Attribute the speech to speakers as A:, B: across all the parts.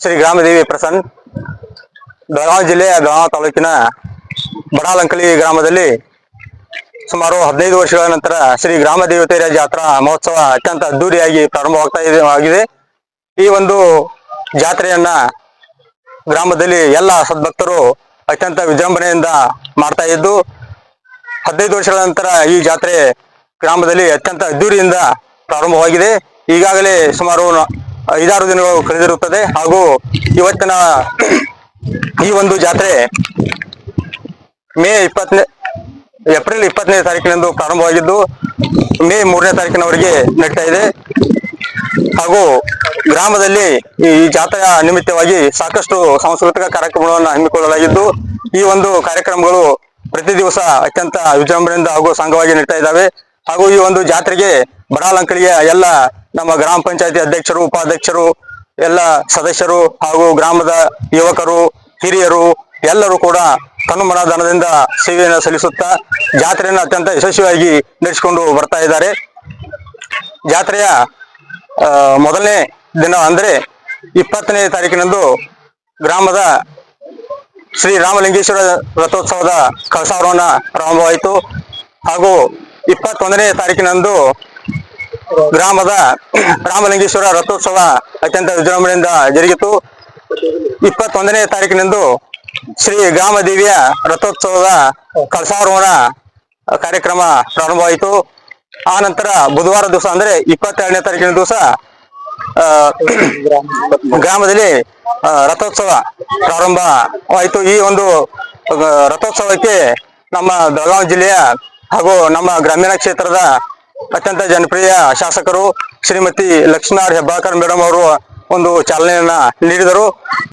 A: ಶ್ರೀ ಗ್ರಾಮದೇವಿ ಪ್ರಸನ್ನ, ಬೆಳಗಾವಿ ಜಿಲ್ಲೆಯ ಬೆಳಗಾವಿ ತಾಲೂಕಿನ ಬಡಾಲಂಕಲಿ ಗ್ರಾಮದಲ್ಲಿ ಸುಮಾರು ಹದಿನೈದು ವರ್ಷಗಳ ನಂತರ ಶ್ರೀ ಗ್ರಾಮ ದೇವತೆಯರ ಜಾತ್ರಾ ಮಹೋತ್ಸವ ಅತ್ಯಂತ ಅದ್ದೂರಿಯಾಗಿ ಪ್ರಾರಂಭವಾಗ್ತಾ ಇದೆ ಆಗಿದೆ. ಈ ಒಂದು ಜಾತ್ರೆಯನ್ನ ಗ್ರಾಮದಲ್ಲಿ ಎಲ್ಲ ಸದ್ಭಕ್ತರು ಅತ್ಯಂತ ವಿಜೃಂಭಣೆಯಿಂದ ಮಾಡ್ತಾ ಇದ್ದು, ಹದಿನೈದು ವರ್ಷಗಳ ನಂತರ ಈ ಜಾತ್ರೆ ಗ್ರಾಮದಲ್ಲಿ ಅತ್ಯಂತ ಅದ್ದೂರಿಯಿಂದ ಪ್ರಾರಂಭವಾಗಿದೆ. ಈಗಾಗಲೇ ಸುಮಾರು ಐದಾರು ದಿನಗಳು ಕಳೆದಿರುತ್ತದೆ ಹಾಗೂ ಇವತ್ತಿನ ಈ ಒಂದು ಜಾತ್ರೆ ಮೇ ಇಪ್ಪತ್ತನೇ, ಏಪ್ರಿಲ್ ಇಪ್ಪತ್ತನೇ ತಾರೀಕಿನಂದು ಪ್ರಾರಂಭವಾಗಿದ್ದು, ಮೇ ಮೂರನೇ ತಾರೀಕಿನವರೆಗೆ ನಡೀತಾ ಇದೆ. ಹಾಗೂ ಗ್ರಾಮದಲ್ಲಿ ಈ ಜಾತ್ರೆಯ ನಿಮಿತ್ತವಾಗಿ ಸಾಕಷ್ಟು ಸಾಂಸ್ಕೃತಿಕ ಕಾರ್ಯಕ್ರಮಗಳನ್ನು ಹಮ್ಮಿಕೊಳ್ಳಲಾಗಿದ್ದು, ಈ ಒಂದು ಕಾರ್ಯಕ್ರಮಗಳು ಪ್ರತಿ ದಿವಸ ಅತ್ಯಂತ ವಿಜೃಂಭಣೆಯಿಂದ ಹಾಗೂ ಸಂಘವಾಗಿ ನಡೀತಾ ಇದ್ದಾವೆ. ಹಾಗೂ ಈ ಒಂದು ಜಾತ್ರೆಗೆ ಬಡಾಲಂಕಳಿಯ ಎಲ್ಲ ನಮ್ಮ ಗ್ರಾಮ ಪಂಚಾಯತಿ ಅಧ್ಯಕ್ಷರು, ಉಪಾಧ್ಯಕ್ಷರು, ಎಲ್ಲ ಸದಸ್ಯರು ಹಾಗೂ ಗ್ರಾಮದ ಯುವಕರು, ಹಿರಿಯರು ಎಲ್ಲರೂ ಕೂಡ ತನುಮನ ಧನದಿಂದ ಸೇವೆಯನ್ನು ಸಲ್ಲಿಸುತ್ತಾ ಜಾತ್ರೆಯನ್ನು ಅತ್ಯಂತ ಯಶಸ್ವಿಯಾಗಿ ನಡೆಸಿಕೊಂಡು ಬರ್ತಾ ಇದ್ದಾರೆ. ಜಾತ್ರೆಯ ಮೊದಲನೇ ದಿನ ಅಂದ್ರೆ ಇಪ್ಪತ್ತನೇ ತಾರೀಕಿನಂದು ಗ್ರಾಮದ ಶ್ರೀ ರಾಮಲಿಂಗೇಶ್ವರ ರಥೋತ್ಸವದ ಕಳಸಾರೋಹಣ ಪ್ರಾರಂಭವಾಯಿತು. ಹಾಗೂ ಇಪ್ಪತ್ತೊಂದನೇ ತಾರೀಕಿನಂದು ಗ್ರಾಮದ ರಾಮಲಿಂಗೇಶ್ವರ ರಥೋತ್ಸವ ಅತ್ಯಂತ ವಿಜೃಂಭಣೆಯಿಂದ ಜರುಗಿತು. ಇಪ್ಪತ್ತೊಂದನೇ ತಾರೀಕಿನಂದು ಶ್ರೀ ಗ್ರಾಮ ದೇವಿಯ ರಥೋತ್ಸವದ ಕಳಸಾರೋಹಣ ಕಾರ್ಯಕ್ರಮ ಪ್ರಾರಂಭವಾಯಿತು. ಆ ನಂತರ ಬುಧವಾರ ದಿವಸ ಅಂದ್ರೆ ಇಪ್ಪತ್ತೆರಡನೇ ತಾರೀಕಿನ ದಿವಸ ಗ್ರಾಮದಲ್ಲಿ ರಥೋತ್ಸವ ಪ್ರಾರಂಭವಾಯಿತು. ಈ ಒಂದು ರಥೋತ್ಸವಕ್ಕೆ ನಮ್ಮ ಬೆಳಗಾವಿ ಜಿಲ್ಲೆಯ ಹಾಗೂ ನಮ್ಮ ಗ್ರಾಮೀಣ ಕ್ಷೇತ್ರದ ಅತ್ಯಂತ ಜನಪ್ರಿಯ ಶಾಸಕರು ಶ್ರೀಮತಿ ಲಕ್ಷ್ಮೀನಾರ್ ಹೆಬ್ಬಾಕರ್ ಮೇಡಮ್ ಅವರು ಒಂದು ಚಾಲನೆಯನ್ನ ನೀಡಿದರು.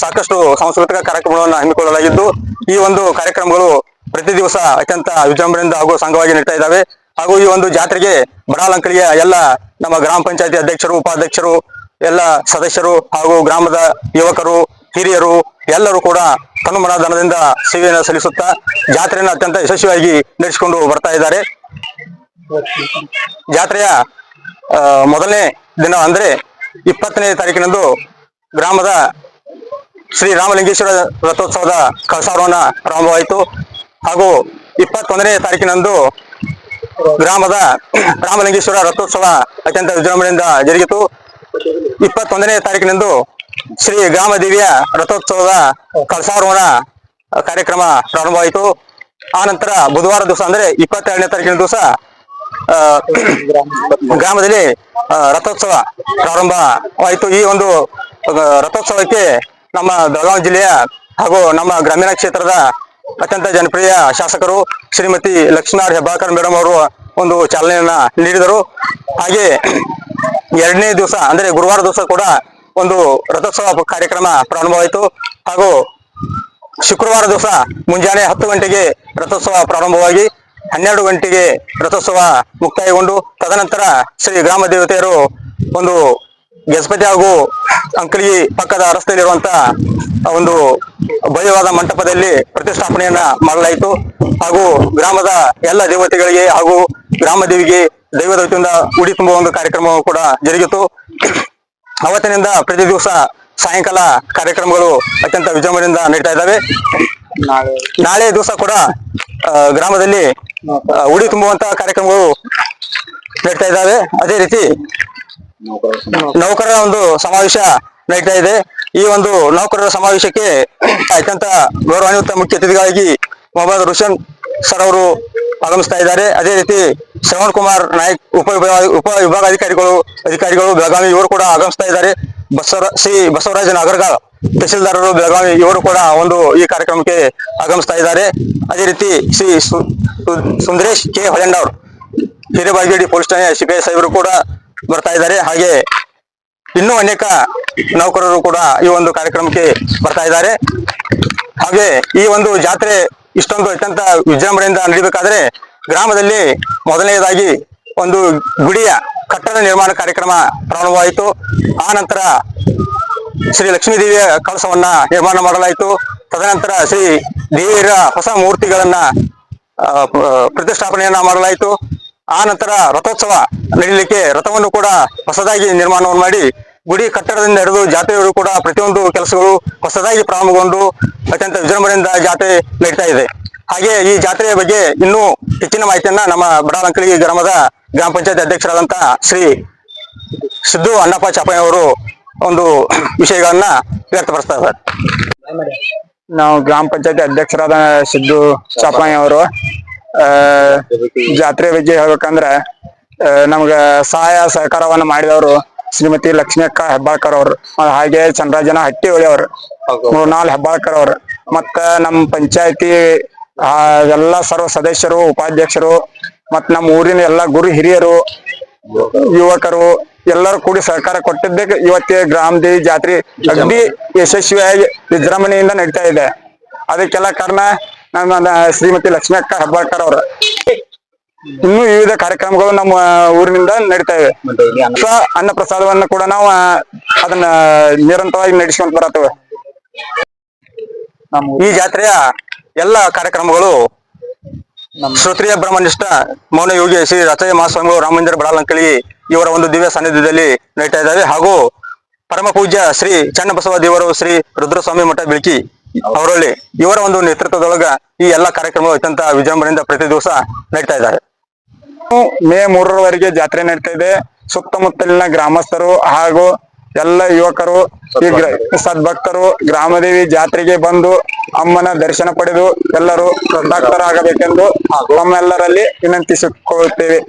A: ಸಾಕಷ್ಟು ಸಾಂಸ್ಕೃತಿಕ ಕಾರ್ಯಕ್ರಮಗಳನ್ನು ಹಮ್ಮಿಕೊಳ್ಳಲಾಗಿದ್ದು, ಈ ಒಂದು ಕಾರ್ಯಕ್ರಮಗಳು ಪ್ರತಿ ದಿವಸ ಅತ್ಯಂತ ವಿಜೃಂಭಣೆಯಿಂದ ಹಾಗೂ ಸಂಘವಾಗಿ ನೀಡ್ತಾ ಇದ್ದಾವೆ. ಹಾಗೂ ಈ ಒಂದು ಜಾತ್ರೆಗೆ ಬಡಾಲಂಕಳಿಯ ಎಲ್ಲ ನಮ್ಮ ಗ್ರಾಮ ಪಂಚಾಯತಿ ಅಧ್ಯಕ್ಷರು, ಉಪಾಧ್ಯಕ್ಷರು, ಎಲ್ಲ ಸದಸ್ಯರು ಹಾಗೂ ಗ್ರಾಮದ ಯುವಕರು, ಹಿರಿಯರು ಎಲ್ಲರೂ ಕೂಡ ತನುಮನ ಸೇವೆಯನ್ನು ಸಲ್ಲಿಸುತ್ತಾ ಜಾತ್ರೆಯನ್ನು ಅತ್ಯಂತ ಯಶಸ್ವಿಯಾಗಿ ನಡೆಸಿಕೊಂಡು ಬರ್ತಾ ಇದ್ದಾರೆ. ಜಾತ್ರೆಯ ಮೊದಲನೇ ದಿನ ಅಂದ್ರೆ ಇಪ್ಪತ್ತನೇ ತಾರೀಕಿನಂದು ಗ್ರಾಮದ ಶ್ರೀ ರಾಮಲಿಂಗೇಶ್ವರ ರಥೋತ್ಸವದ ಕಳಸಾರೋಹಣ ಪ್ರಾರಂಭವಾಯಿತು. ಹಾಗೂ ಇಪ್ಪತ್ತೊಂದನೇ ತಾರೀಕಿನಂದು ಗ್ರಾಮದ ರಾಮಲಿಂಗೇಶ್ವರ ರಥೋತ್ಸವ ಅತ್ಯಂತ ವಿಜೃಂಭಣೆಯಿಂದ ಜರುಗಿತು. ಇಪ್ಪತ್ತೊಂದನೇ ತಾರೀಕಿನಂದು ಶ್ರೀ ಗ್ರಾಮ ದೇವಿಯ ರಥೋತ್ಸವದ ಕಳಸಾರೋಹಣ ಕಾರ್ಯಕ್ರಮ ಪ್ರಾರಂಭವಾಯಿತು. ಆ ನಂತರ ಬುಧವಾರ ದಿವಸ ಅಂದ್ರೆ ಇಪ್ಪತ್ತೆರಡನೇ ತಾರೀಕಿನ ದಿವಸ ಗ್ರಾಮದಲ್ಲಿ ರಥೋತ್ಸವ ಪ್ರಾರಂಭವಾಯಿತು ಈ ಒಂದು ರಥೋತ್ಸವಕ್ಕೆ ನಮ್ಮ ಬೆಳಗಾವಿ ಜಿಲ್ಲೆಯ ಹಾಗೂ ನಮ್ಮ ಗ್ರಾಮೀಣ ಕ್ಷೇತ್ರದ ಅತ್ಯಂತ ಜನಪ್ರಿಯ ಶಾಸಕರು ಶ್ರೀಮತಿ ಲಕ್ಷ್ಮೀನಾರ್ ಹೆಬ್ಬಾಕರ್ ಮೇಡಮ್ ಅವರು ಒಂದು ಚಾಲನೆಯನ್ನ ನೀಡಿದರು. ಹಾಗೆ ಎರಡನೇ ದಿವಸ, ಅಂದ್ರೆ ಗುರುವಾರ ದಿವಸ ಕೂಡ ಒಂದು ರಥೋತ್ಸವ ಕಾರ್ಯಕ್ರಮ ಪ್ರಾರಂಭವಾಯಿತು. ಹಾಗೂ ಶುಕ್ರವಾರ ದಿವಸ ಮುಂಜಾನೆ ಹತ್ತು ಗಂಟೆಗೆ ರಥೋತ್ಸವ ಪ್ರಾರಂಭವಾಗಿ ಹನ್ನೆರಡು ಗಂಟೆಗೆ ರಥೋತ್ಸವ ಮುಕ್ತಾಯಗೊಂಡು ತದನಂತರ ಶ್ರೀ ಗ್ರಾಮ ದೇವತೆಯರು ಒಂದು ಗಜಪತಿ ಹಾಗೂ ಅಂಕಲಿ ಪಕ್ಕದ ರಸ್ತೆಯಲ್ಲಿರುವಂತ ಒಂದು ಭವ್ಯವಾದ ಮಂಟಪದಲ್ಲಿ ಪ್ರತಿಷ್ಠಾಪನೆಯನ್ನ ಮಾಡಲಾಯಿತು. ಹಾಗೂ ಗ್ರಾಮದ ಎಲ್ಲ ದೇವತೆಗಳಿಗೆ ಹಾಗೂ ಗ್ರಾಮ ದೇವಿಗೆ ದೈವದ ವತಿಯಿಂದ ಉಡಿ ತುಂಬುವ ಒಂದು ಕಾರ್ಯಕ್ರಮ ಕೂಡ ಜರುಗಿತು. ಅವತ್ತಿನಿಂದ ಪ್ರತಿ ದಿವಸ ಸಾಯಂಕಾಲ ಕಾರ್ಯಕ್ರಮಗಳು ಅತ್ಯಂತ ವಿಜೃಂಭಣೆಯಿಂದ ನಡೀತಾ ಇದ್ದಾವೆ. ನಾಳೆ ದಿವಸ ಕೂಡ ಗ್ರಾಮದಲ್ಲಿ ಉಡಿ ತುಂಬುವಂತಹ ಕಾರ್ಯಕ್ರಮಗಳು ನಡೀತಾ ಇದ್ದಾವೆ. ಅದೇ ರೀತಿ ನೌಕರರ ಒಂದು ಸಮಾವೇಶ ನಡೀತಾ ಇದೆ. ಈ ಒಂದು ನೌಕರರ ಸಮಾವೇಶಕ್ಕೆ ಅತ್ಯಂತ ಗೌರವಾನ್ವಿತ ಮುಖ್ಯ ಅತಿಥಿಗಳಾಗಿ ಮೊಹಮ್ಮದ್ ರುಷನ್ ಸರ್ ಅವರು ಆಗಮಿಸ್ತಾ ಇದ್ದಾರೆ. ಅದೇ ರೀತಿ ಶ್ರವಣ್ ಕುಮಾರ್ ನಾಯ್ಕ ಉಪ ಉಪ ವಿಭಾಗಾಧಿಕಾರಿಗಳು, ಅಧಿಕಾರಿಗಳು, ಬೆಳಗಾವಿ ಇವರು ಕೂಡ ಆಗಮಿಸ್ತಾ ಇದ್ದಾರೆ. ಬಸವರ ಶ್ರೀ ಬಸವರಾಜ ನಾಗರಗಾಳ್ ತಹಶೀಲ್ದಾರರು, ಬೆಳಗಾವಿ ಇವರು ಕೂಡ ಒಂದು ಈ ಕಾರ್ಯಕ್ರಮಕ್ಕೆ ಆಗಮಿಸ್ತಾ ಇದ್ದಾರೆ. ಅದೇ ರೀತಿ ಶ್ರೀ ಸುಂದರೇಶ್ ಕೆ. ಹೊಳೆಂಡವ್ರು ಹಿರೇಬಾಗೇಡಿ ಪೊಲೀಸ್ ಠಾಣೆ ಸಿಪಿಐ ಸಾಹೇಬರು ಕೂಡ ಬರ್ತಾ ಇದ್ದಾರೆ. ಹಾಗೆ ಇನ್ನೂ ಅನೇಕ ನೌಕರರು ಕೂಡ ಈ ಒಂದು ಕಾರ್ಯಕ್ರಮಕ್ಕೆ ಬರ್ತಾ ಇದ್ದಾರೆ. ಹಾಗೆ ಈ ಒಂದು ಜಾತ್ರೆ ಇಷ್ಟೊಂದು ಅತ್ಯಂತ ವಿಜೃಂಭಣೆಯಿಂದ ನಡೀಬೇಕಾದ್ರೆ ಗ್ರಾಮದಲ್ಲಿ ಮೊದಲನೆಯದಾಗಿ ಒಂದು ಗುಡಿಯ ಕಟ್ಟಡ ನಿರ್ಮಾಣ ಕಾರ್ಯಕ್ರಮ ಪ್ರಾರಂಭವಾಯಿತು. ಆ ನಂತರ ಶ್ರೀ ಲಕ್ಷ್ಮೀ ದೇವಿಯ ಕಳಸವನ್ನ ನಿರ್ಮಾಣ ಮಾಡಲಾಯಿತು. ತದನಂತರ ಶ್ರೀ ದೇವಿಯರ ಹೊಸ ಮೂರ್ತಿಗಳನ್ನ ಪ್ರತಿಷ್ಠಾಪನೆಯನ್ನ ಮಾಡಲಾಯಿತು. ಆ ನಂತರ ರಥೋತ್ಸವ ನಡೀಲಿಕ್ಕೆ ರಥವನ್ನು ಕೂಡ ಹೊಸದಾಗಿ ನಿರ್ಮಾಣವನ್ನು ಮಾಡಿ ಗುಡಿ ಕಟ್ಟಡದಿಂದ ಹಿಡಿದು ಜಾತ್ರೆಗಳು ಕೂಡ ಪ್ರತಿಯೊಂದು ಕೆಲಸಗಳು ಹೊಸದಾಗಿ ಪ್ರಾರಂಭಗೊಂಡು ಅತ್ಯಂತ ವಿಜೃಂಭಣೆಯಿಂದ ಜಾತ್ರೆ ನಡೀತಾ ಇದೆ. ಹಾಗೆ ಈ ಜಾತ್ರೆಯ ಬಗ್ಗೆ ಇನ್ನೂ ಹೆಚ್ಚಿನ ಮಾಹಿತಿಯನ್ನ ನಮ್ಮ ಬಡಾಲಂಕಳಿ ಗ್ರಾಮದ ಗ್ರಾಮ ಪಂಚಾಯತ್ ಅಧ್ಯಕ್ಷರಾದಂತಹ ಶ್ರೀ ಸಿದ್ದು ಅಣ್ಣಪ್ಪ ಚಾಪಯ್ಯ ಅವರು ಒಂದು ವಿಷಯಗಳನ್ನ ವ್ಯಕ್ತಪಡಿಸ್ತಾ ಇದ್ದಾರೆ
B: ನಾವು ಗ್ರಾಮ ಪಂಚಾಯತಿ ಅಧ್ಯಕ್ಷರಾದ ಸಿದ್ದು ಚಾಪಾಯಿ ಅವರು ಜಾತ್ರೆ ಬಗ್ಗೆ ಹೇಳ್ಬೇಕಂದ್ರೆ ನಮ್ಗ ಸಹಾಯ ಸಹಕಾರವನ್ನ ಮಾಡಿದವರು ಶ್ರೀಮತಿ ಲಕ್ಷ್ಮಿ ಅಕ್ಕ ಹೆಬ್ಬಾಳ್ಕರ್ ಅವರು, ಹಾಗೆ ಚಂದ್ರಾಜನ ಹಟ್ಟಿ ಅವರು ಮೃಣಾಲ್ ಹೆಬ್ಬಾಳ್ಕರ್ ಅವರು, ಮತ್ತ ನಮ್ಮ ಪಂಚಾಯತಿ ಎಲ್ಲ ಸರ್ವ ಸದಸ್ಯರು, ಉಪಾಧ್ಯಕ್ಷರು ಮತ್ ನಮ್ಮ ಊರಿನ ಎಲ್ಲ ಗುರು ಹಿರಿಯರು, ಯುವಕರು ಎಲ್ಲರೂ ಕೂಡಿ ಸಹಕಾರ ಕೊಟ್ಟಿದ್ದಕ್ಕೆ ಇವತ್ತೇ ಗ್ರಾಮದೇವಿ ಜಾತ್ರೆ ಅಗದಿ ಯಶಸ್ವಿಯಾಗಿ ವಿಜೃಂಭಣೆಯಿಂದ ನಡೀತಾ ಇದೆ. ಅದಕ್ಕೆಲ್ಲ ಕಾರಣ ನಮ್ಮ ಶ್ರೀಮತಿ ಲಕ್ಷ್ಮೀ ಅಕ್ಕ ಹೆಬ್ಬಾಳ್ಕರ್ ಅವರು. ಇನ್ನೂ ವಿವಿಧ ಕಾರ್ಯಕ್ರಮಗಳು ನಮ್ಮ ಊರಿನಿಂದ ನಡೀತಾ ಇವೆ. ಅನ್ನ ಪ್ರಸಾದವನ್ನ ಕೂಡ ನಾವು ಅದನ್ನ ನಿರಂತರವಾಗಿ ನಡೆಸ್ಕೊಂತ ಬರತ್ತೇವೆ.
A: ಈ ಜಾತ್ರೆಯ ಎಲ್ಲ ಕಾರ್ಯಕ್ರಮಗಳು ಶ್ರೋತ್ರಿಯ ಬ್ರಹ್ಮನಿಷ್ಠ ಮೌನ ಯೋಗಿ ಶ್ರೀ ರಚಯ ಮಹಾಸ್ವಾಮಿಗಳು ರಾಮಂದಿರ ಬಡಾಲಂಕಳಿ ಇವರ ಒಂದು ದಿವ್ಯ ಸಾನ್ನಿಧ್ಯದಲ್ಲಿ ನಡೀತಾ ಇದ್ದಾವೆ. ಹಾಗೂ ಪರಮ ಪೂಜ್ಯ ಶ್ರೀ ಚನ್ನಬಸವ ದೇವರು ಶ್ರೀ ರುದ್ರಸ್ವಾಮಿ ಮಠ ಬೆಳಕಿ ಅವರಲ್ಲಿ ಇವರ ಒಂದು ನೇತೃತ್ವದೊಳಗ ಈ ಎಲ್ಲಾ ಕಾರ್ಯಕ್ರಮಗಳು ಅತ್ಯಂತ ವಿಜೃಂಭಣೆಯಿಂದ ಪ್ರತಿ ದಿವಸ ನಡೀತಾ ಇದ್ದಾರೆ
B: ಮೇ ಮೂರರವರೆಗೆ ಜಾತ್ರೆ ನಡೀತಾ ಇದೆ. ಸುತ್ತಮುತ್ತಲಿನ ಗ್ರಾಮಸ್ಥರು ಹಾಗೂ ಎಲ್ಲ ಯುವಕರು, ಈ ಸದ್ಭಕ್ತರು, ಗ್ರಾಮದೇವಿ ಜಾತ್ರೆಗೆ ಬಂದು ಅಮ್ಮನ ದರ್ಶನ ಪಡೆದು ಎಲ್ಲರೂ ಕೃತಾರ್ಥರಾಗಬೇಕೆಂದು ತಮ್ಮೆಲ್ಲರಲ್ಲಿ ವಿನಂತಿಸಿಕೊಳ್ಳುತ್ತೇವೆ.